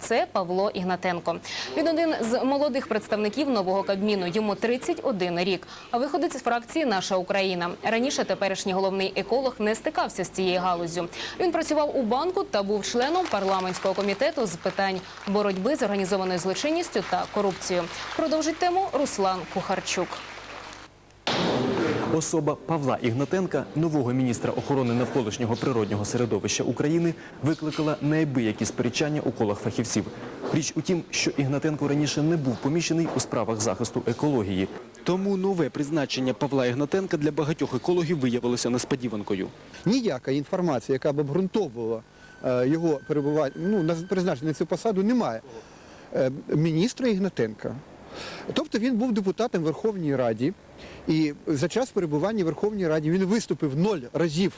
Це Павло Ігнатенко. Він один з молодих представників нового кабміну. Йому 31 рік. А виходить з фракції Наша Україна. Раніше теперішній головний еколог не стикався з цією галузю. Він працював у банку та був членом парламентського комітету з питань боротьби з організованою злочинністю та корупцією. Продовжить тему Руслан Кухарчук. Особа Павла Ігнатенка, нового міністра охорони навколишнього природнього середовища України, викликала неабиякі сперечання у колах фахівців. Річ у тім, що Ігнатенко раніше не був поміщений у справах захисту екології. Тому нове призначення Павла Ігнатенка для багатьох екологів виявилося несподіванкою. ніяка інформація, яка б обґрунтовувала е, його перебування, ну, на призначення на цю посаду немає. Е, Міністра Ігнатенка. Тобто він був депутатом Верховній Раді, і за час перебування в Верховній Раді він виступив ноль разів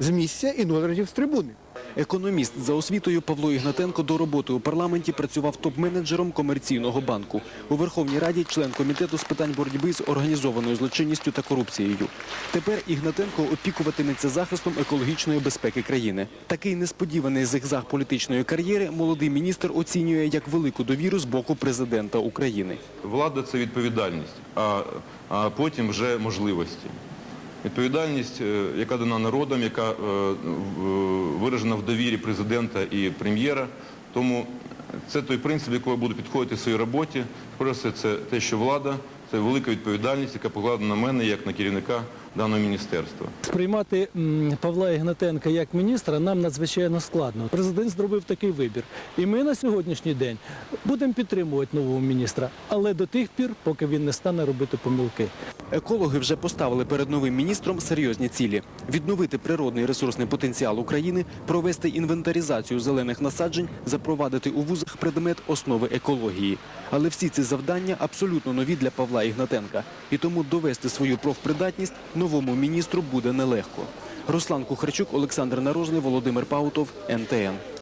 з місця і ноль разів з трибуни. Економіст за освітою Павло Ігнатенко до роботи у парламенті працював топ-менеджером комерційного банку. У Верховній Раді член комітету з питань боротьби з організованою злочинністю та корупцією. Тепер Ігнатенко опікуватиметься захистом екологічної безпеки країни. Такий несподіваний зигзаг політичної кар'єри молодий міністр оцінює як велику довіру з боку президента України. Влада це відповідальність, а, потім вже можливості. Відповідальність, е, яка дана народом, яка е, виражена в довірі президента і прем'єра. Тому це той принцип, якого я буду підходити в своїй роботі. Перш це те, що влада це велика відповідальність, яка покладена на мене як на керівника даного міністерства. Сприймати Павла Ігнатенка як міністра нам надзвичайно складно. Президент зробив такий вибір. І ми на сьогоднішній день будемо підтримувати нового міністра, але до тих пір, поки він не стане робити помилки. Екологи вже поставили перед новим міністром серйозні цілі: відновити природний ресурсний потенціал України, провести інвентаризацію зелених насаджень, запровадити у вузах предмет основи екології. Але всі ці завдання абсолютно нові для Павла Ігнатенка. І тому довести свою профпридатність новому міністру буде нелегко. Руслан Кухарчук, Олександр Нарожний, Володимир Паутов, НТН.